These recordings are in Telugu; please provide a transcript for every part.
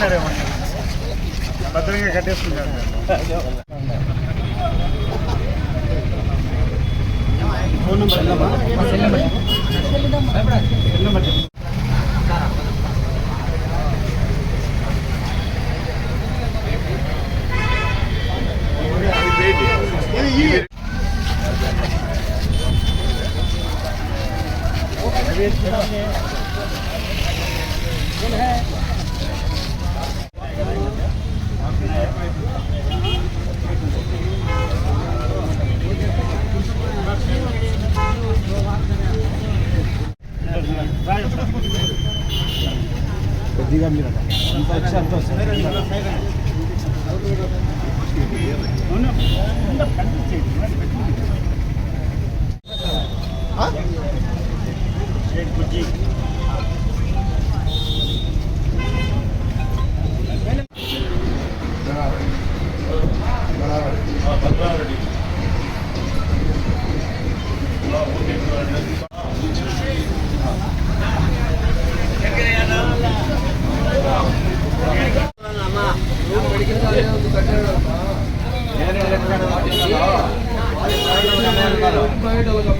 కట్టేసుకున్నారేమో భద్రంగా కట్టేసుకున్నారు. ఫోన్ నెంబర్ కొద్దిగా మీరు అంత వచ్చి అంత వస్తుంది.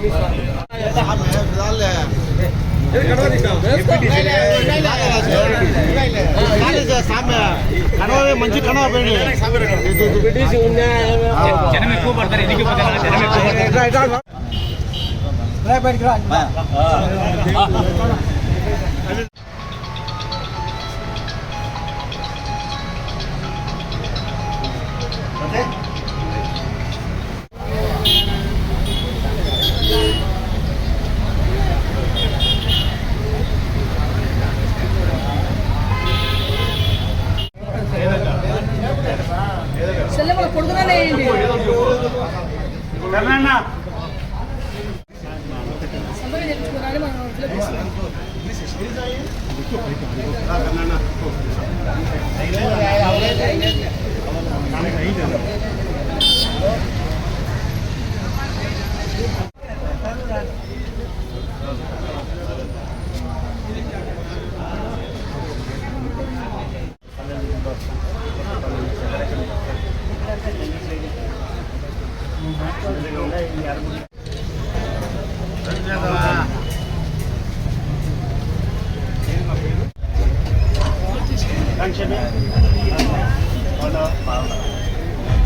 అవును. ఉందా? కనిపించేది. మరి పెట్టుకోండి. ఏడు బుజ్జి. కడవ మంచి కడవ పెండి జనం ఎక్కువ పడతారు ఎదిగి పోతారు జనం ఎక్కువ చెల్లె కర్ణన్న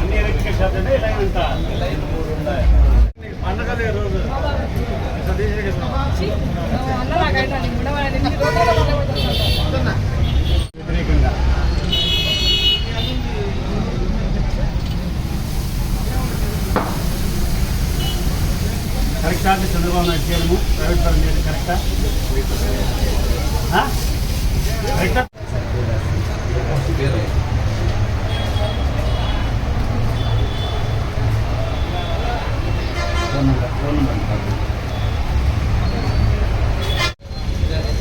అన్ని ఎలక్ట్రికల్ షాప్ అంటే ఇలా ఎంత పండగలే రోజు ఛీ, నువ్వు కరెక్టా అంటే చంద్రబాబు నాయుడు చేయడము ప్రైవేట్ పరం చేయడం కరెక్టా ఆ? కరెక్టా ఫోన్ నెంబర్ ఫోన్ నెంబర్ అదే ఆర్టిఫిషియల్గా పెంచాలి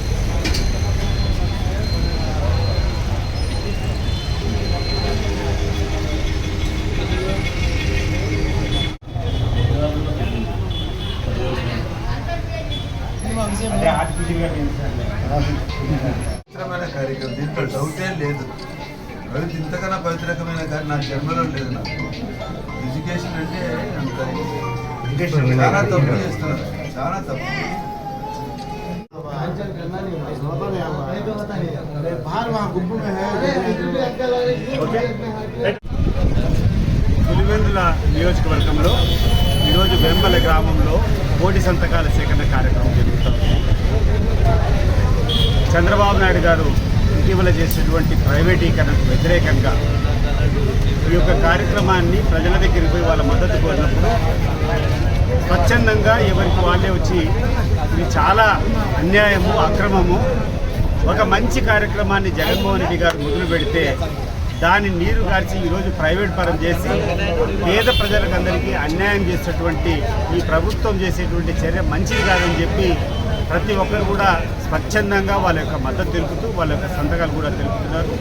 పవిత్రమైన కార్యక్రమం. దీంట్లో డౌటే లేదు. రవిత ఇంతకన్నా పవిత్రకమైన కార్యం నా జన్మలో లేదు నాకు. ఎడ్యుకేషన్ అంటే అంత చాలా తప్పు చేస్తున్నారు. చాలా తప్పు. పులివెందుల నియోజకవర్గంలో ఈరోజు వెంబల గ్రామంలో కోటి సంతకాల సేకరణ కార్యక్రమం జరుగుతుంది. చంద్రబాబు నాయుడు గారు ఇటీవల చేసినటువంటి ప్రైవేటీకరణకు వ్యతిరేకంగా ఈ యొక్క కార్యక్రమాన్ని ప్రజల దగ్గరికి పోయి వాళ్ళ మద్దతు కోరినప్పుడు స్వచ్ఛందంగా ఎవరికి వాళ్ళే వచ్చి ఇది చాలా అన్యాయము అక్రమము ఒక మంచి కార్యక్రమాన్ని జగన్మోహన్ రెడ్డి గారు మొదలు పెడితే దాన్ని నీరు గార్చి ఈరోజు ప్రైవేట్ పరం చేసి పేద ప్రజలకందరికీ అన్యాయం చేసేటువంటి ఈ ప్రభుత్వం చేసేటువంటి చర్య మంచిది కాదని చెప్పి ప్రతి ఒక్కరు కూడా స్వచ్ఛందంగా వాళ్ళ యొక్క మద్దతు తెలుపుతూ వాళ్ళ యొక్క సంతకాలు కూడా తెలుపుతున్నారు.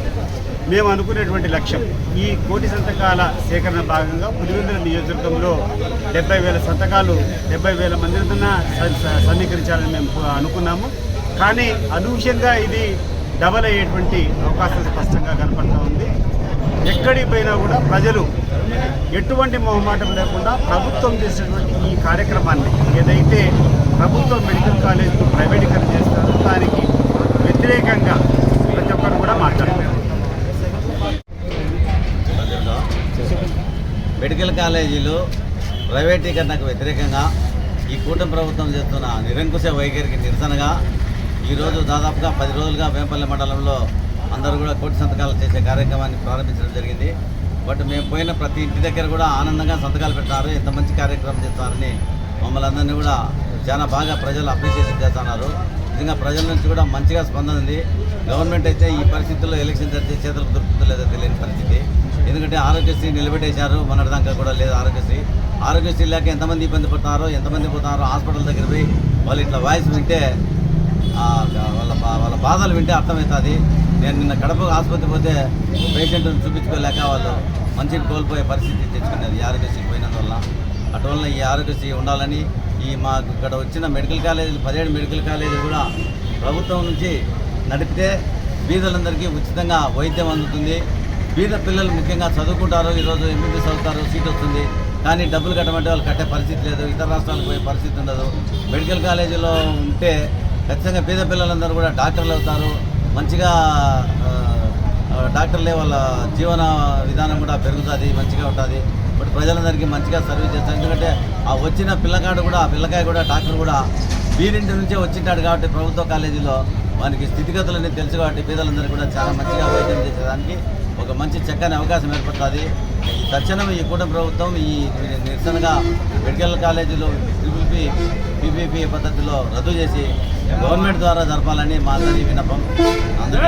మేము అనుకునేటువంటి లక్ష్యం ఈ కోటి సంతకాల సేకరణ భాగంగా పులివెందుల నియోజకవర్గంలో డెబ్బై వేల సంతకాలు డెబ్బై వేల మందితో సమీకరించాలని మేము అనుకున్నాము. కానీ అనూహ్యంగా ఇది డబల్ అయ్యేటువంటి అవకాశం స్పష్టంగా కనపడతాం ఎక్కడికి పోయినా కూడా ప్రజలు ఎటువంటి మొహమాటం లేకుండా ప్రభుత్వం చేసినటువంటి ఈ కార్యక్రమాన్ని ఏదైతే ప్రభుత్వం మెడికల్ కాలేజ్ ప్రైవేటీకరణ చేస్తారో దానికి వ్యతిరేకంగా ప్రతి ఒక్కరు కూడా మాట్లాడుతున్నారు. మెడికల్ కాలేజీలు ప్రైవేటీకరణకు వ్యతిరేకంగా ఈ కూటమి ప్రభుత్వం చేస్తున్న నిరంకుశ వైఖరికి నిరసనగా ఈరోజు దాదాపుగా పది రోజులుగా వేంపల్లి మండలంలో అందరూ కూడా కోటి సంతకాలు చేసే కార్యక్రమాన్ని ప్రారంభించడం జరిగింది. బట్ మేము పోయిన ప్రతి ఇంటి దగ్గర కూడా ఆనందంగా సంతకాలు పెట్టారు. ఎంత మంచి కార్యక్రమం చేస్తారని మమ్మల్ని అందరినీ కూడా చాలా బాగా ప్రజలు అప్రిషియేషన్ చేస్తున్నారు. నిజంగా ప్రజల నుంచి కూడా మంచిగా స్పందన ఉంది. గవర్నమెంట్ అయితే ఈ పరిస్థితుల్లో ఎలక్షన్ జరిగితే చేతులకు దొరుకుతుందో లేదో తెలియని పరిస్థితి. ఎందుకంటే ఆరోగ్యశ్రీ నిలబెట్టేశారు. మొన్నటిదాకా కూడా లేదు ఆరోగ్యశ్రీ. ఆరోగ్యశ్రీ లేక ఎంతమంది ఇబ్బంది పడుతున్నారో ఎంతమంది పోతున్నారో హాస్పిటల్ దగ్గర పోయి వాళ్ళు ఇట్లా వాయిస్ వింటే వాళ్ళ బా- వాళ్ళ బాధలు వింటే అర్థమవుతుంది. నేను నిన్న కడప ఆసుపత్రి పోతే పేషెంట్ని చూపించుకోలేక వాళ్ళు మంచిని కోల్పోయే పరిస్థితి తెచ్చుకున్నారు ఈ ఆరోగ్యశ్రీ పోయినందువల్ల. అటువల్ల ఈ ఆరోగ్యశ్రీ ఉండాలని ఈ మాకు ఇక్కడ వచ్చిన మెడికల్ కాలేజీలు పదిహేడు మెడికల్ కాలేజీలు కూడా ప్రభుత్వం నుంచి నడిపితే బీదలందరికీ ఉచితంగా వైద్యం అందుతుంది. బీద పిల్లలు ముఖ్యంగా చదువుకుంటారు ఈరోజు ఎంబీబీఎస్ అవుతారు సీట్ వస్తుంది. కానీ డబ్బులు కట్టమంటే వాళ్ళు కట్టే పరిస్థితి లేదు. ఇతర రాష్ట్రాలకు పోయే పరిస్థితి ఉండదు. మెడికల్ కాలేజీలో ఉంటే ఖచ్చితంగా పేద పిల్లలందరూ కూడా డాక్టర్లు అవుతారు. మంచిగా డాక్టర్లే వాళ్ళ జీవన విధానం కూడా పెరుగుతుంది మంచిగా ఉంటుంది. బట్ ప్రజలందరికీ మంచిగా సర్వీస్ చేస్తారు. ఎందుకంటే ఆ వచ్చిన పిల్లగాడు కూడా ఆ పిల్లకాయ కూడా డాక్టర్ కూడా వీరింటి నుంచే వచ్చింటాడు కాబట్టి ప్రభుత్వ కాలేజీలో వానికి స్థితిగతులన్నీ తెలుసు కాబట్టి పేదలందరూ కూడా చాలా మంచిగా వైద్యం చేసేదానికి ఒక మంచి చక్కని అవకాశం ఏర్పడుతుంది. తక్షణం ఈ కూటమి ప్రభుత్వం ఈ నిరసనగా మెడికల్ కాలేజీలో ట్రిపుల్ పి పీపీపీ పద్ధతిలో రద్దు చేసి గవర్నమెంట్ ద్వారా జరపాలని మా అందరి విన్నపం. అందరూ